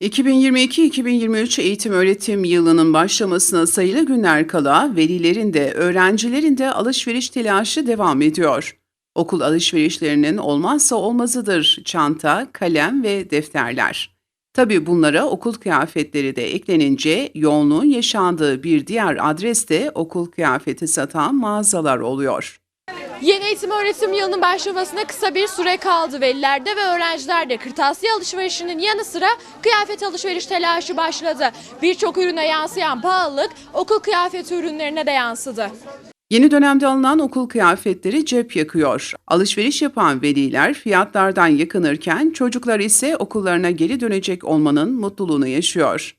2022-2023 eğitim öğretim yılının başlamasına sayılı günler kala velilerin de öğrencilerin de alışveriş telaşı devam ediyor. Okul alışverişlerinin olmazsa olmazıdır çanta, kalem ve defterler. Tabi bunlara okul kıyafetleri de eklenince yoğunluğun yaşandığı bir diğer adres de okul kıyafeti satan mağazalar oluyor. Yeni eğitim öğretim yılının başlamasına kısa bir süre kaldı. Velilerde ve öğrencilerde kırtasiye alışverişinin yanı sıra kıyafet alışveriş telaşı başladı. Birçok ürüne yansıyan pahalılık okul kıyafeti ürünlerine de yansıdı. Yeni dönemde alınan okul kıyafetleri cep yakıyor. Alışveriş yapan veliler fiyatlardan yakınırken çocuklar ise okullarına geri dönecek olmanın mutluluğunu yaşıyor.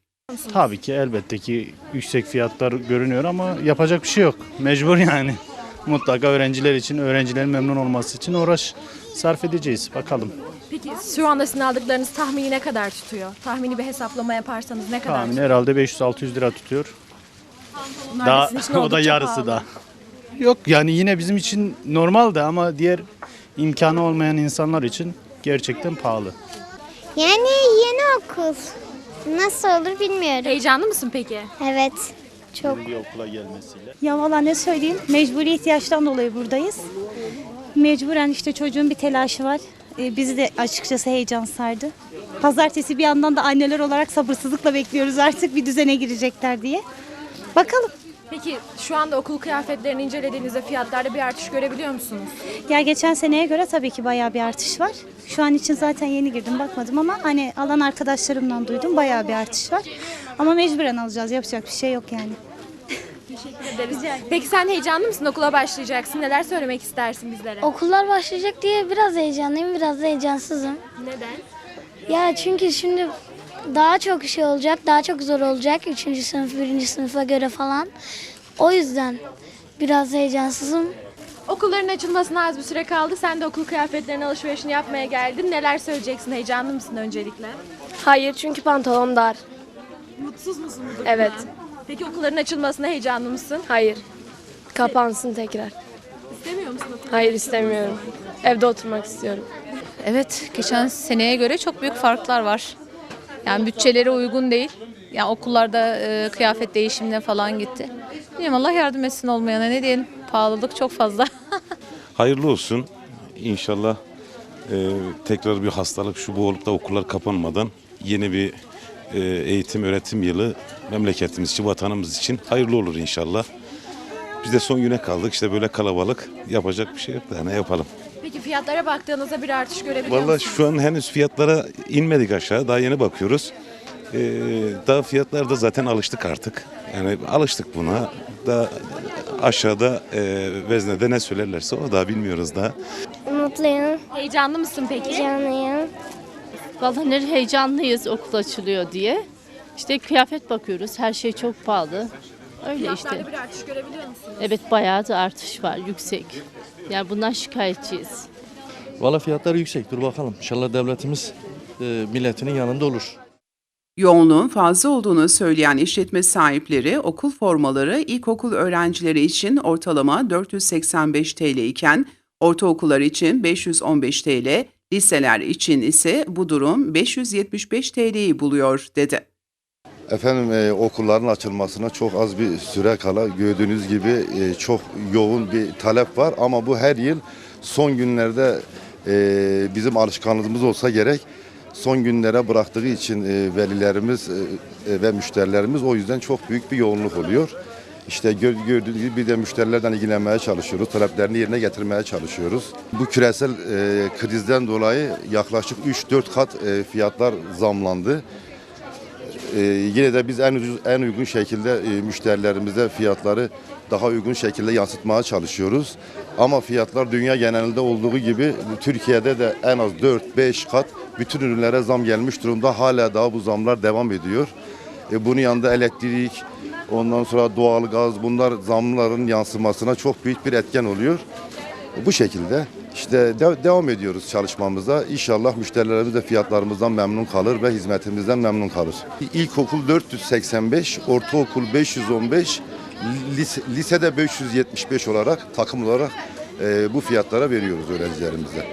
Tabii ki elbette ki yüksek fiyatlar görünüyor ama yapacak bir şey yok. Mecbur yani. Mutlaka öğrenciler için, öğrencilerin memnun olması için uğraş sarf edeceğiz. Bakalım. Peki şu anda sizin aldıklarınız tahmini ne kadar tutuyor? Tahmini bir hesaplama yaparsanız ne kadar Tahmin tutuyor? herhalde 500-600 lira tutuyor. Bunlar Daha sizin için o da oldukça yarısı pahalı. da. Yok yani yine bizim için normal de ama diğer imkanı olmayan insanlar için gerçekten pahalı. Yani yeni okul. Nasıl olur bilmiyorum. Heyecanlı mısın peki? Evet. Çok. Bir okula gelmesiyle. Ya valla ne söyleyeyim? Mecburi ihtiyaçtan dolayı buradayız. Mecburen işte çocuğun bir telaşı var. Ee, bizi de açıkçası heyecan sardı. Pazartesi bir yandan da anneler olarak sabırsızlıkla bekliyoruz artık bir düzene girecekler diye. Bakalım. Peki şu anda okul kıyafetlerini incelediğinizde fiyatlarda bir artış görebiliyor musunuz? Ya geçen seneye göre tabii ki bayağı bir artış var. Şu an için zaten yeni girdim bakmadım ama hani alan arkadaşlarımdan duydum bayağı bir artış var. Ama mecburen alacağız yapacak bir şey yok yani. Peki sen heyecanlı mısın? Okula başlayacaksın. Neler söylemek istersin bizlere? Okullar başlayacak diye biraz heyecanlıyım, biraz da heyecansızım. Neden? Ya çünkü şimdi daha çok şey olacak, daha çok zor olacak. Üçüncü sınıf, birinci sınıfa göre falan. O yüzden biraz heyecansızım. Okulların açılmasına az bir süre kaldı. Sen de okul kıyafetlerinin alışverişini yapmaya geldin. Neler söyleyeceksin? Heyecanlı mısın öncelikle? Hayır çünkü pantolon dar. Mutsuz musun bu durumdan? Evet. Peki okulların açılmasına heyecanlı mısın? Hayır. Kapansın tekrar. İstemiyor musun okul? Hayır istemiyorum. Evde oturmak istiyorum. Evet, geçen seneye göre çok büyük farklar var. Yani bütçeleri uygun değil. Yani okullarda e, kıyafet değişimine falan gitti. Bilmiyorum Allah yardım etsin olmayana ne diyelim. Pahalılık çok fazla. Hayırlı olsun. İnşallah e, tekrar bir hastalık şu bu olup da okullar kapanmadan yeni bir eğitim öğretim yılı memleketimiz için, vatanımız için hayırlı olur inşallah. Biz de son güne kaldık işte böyle kalabalık yapacak bir şey yok da ne yapalım. Peki fiyatlara baktığınızda bir artış görebiliyor Vallahi musunuz? şu an henüz fiyatlara inmedik aşağı daha yeni bakıyoruz. E, daha fiyatlarda zaten alıştık artık. Yani alıştık buna. Da aşağıda e, veznede ne söylerlerse o daha bilmiyoruz daha. Mutluyum, Heyecanlı mısın peki? canlıyım. Vallahi ne heyecanlıyız okul açılıyor diye. İşte kıyafet bakıyoruz. Her şey çok pahalı. Öyle işte. Fiyatlarda bir artış görebiliyor musunuz? Evet bayağı da artış var yüksek. Yani bundan şikayetçiyiz. Valla fiyatlar yüksek. Dur bakalım. İnşallah devletimiz e, milletinin yanında olur. Yoğunluğun fazla olduğunu söyleyen işletme sahipleri okul formaları ilkokul öğrencileri için ortalama 485 TL iken ortaokullar için 515 TL, liseler için ise bu durum 575 TL'yi buluyor dedi. Efendim e, okulların açılmasına çok az bir süre kala gördüğünüz gibi e, çok yoğun bir talep var ama bu her yıl son günlerde e, bizim alışkanlığımız olsa gerek son günlere bıraktığı için e, velilerimiz e, e, ve müşterilerimiz o yüzden çok büyük bir yoğunluk oluyor. İşte gör- gördüğünüz gibi bir de müşterilerden ilgilenmeye çalışıyoruz, taleplerini yerine getirmeye çalışıyoruz. Bu küresel e, krizden dolayı yaklaşık 3-4 kat e, fiyatlar zamlandı. Ee, yine de biz en ucuz, en uygun şekilde e, müşterilerimize fiyatları daha uygun şekilde yansıtmaya çalışıyoruz. Ama fiyatlar dünya genelinde olduğu gibi Türkiye'de de en az 4-5 kat bütün ürünlere zam gelmiş durumda. Hala daha bu zamlar devam ediyor. E, bunun yanında elektrik, ondan sonra doğalgaz bunlar zamların yansımasına çok büyük bir etken oluyor. Bu şekilde işte de- devam ediyoruz çalışmamıza. İnşallah müşterilerimiz de fiyatlarımızdan memnun kalır ve hizmetimizden memnun kalır. İlkokul 485, ortaokul 515, lise, lisede 575 olarak takım olarak e, bu fiyatlara veriyoruz öğrencilerimize.